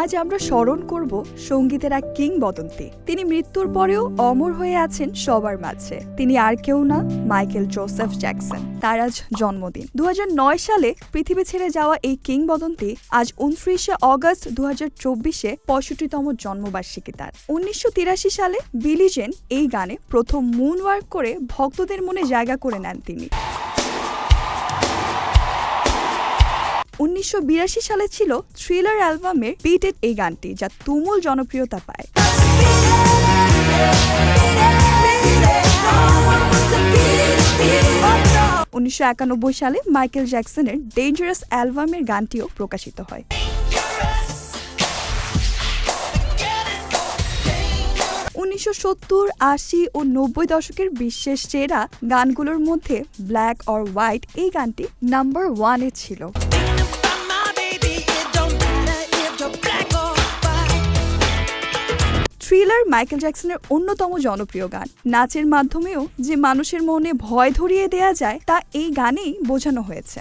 আজ আমরা স্মরণ করব সঙ্গীতের এক কিংবদন্তি। তিনি মৃত্যুর পরেও অমর হয়ে আছেন সবার মাঝে। তিনি আর কেউ না, মাইকেল জোসেফ জ্যাকসন। তার আজ জন্মদিন। দু হাজার নয় সালে পৃথিবী ছেড়ে যাওয়া এই কিংবদন্তি আজ উনত্রিশে অগস্ট দু হাজার চব্বিশে পঁয়ষট্টিতম জন্মবার্ষিকী তার। উনিশশো তিরাশি সালে বিলিজেন এই গানে প্রথম মুন ওয়ার্ক করে ভক্তদের মনে জায়গা করে নেন তিনি। উনিশশো সালে ছিল থ্রিলার অ্যালবামের বিটেড এই গানটি, যা তুমুল জনপ্রিয়তা পায়। উনিশশো একানব্বই সালে মাইকেল জ্যাকসনের ডেঞ্জারাস অ্যালবামের গানটিও প্রকাশিত হয়। উনিশশো সত্তর, আশি ও নব্বই দশকের বিশ্বের সেরা গানগুলোর মধ্যে ব্ল্যাক অর হোয়াইট এই গানটি নাম্বার ওয়ানে ছিল। থ্রিলার মাইকেল জ্যাকসনের অন্যতম জনপ্রিয় গান। নাচের মাধ্যমেও যে মানুষের মনে ভয় ধরিয়ে দেয়া যায়, তা এই গানেই বোঝানো হয়েছে।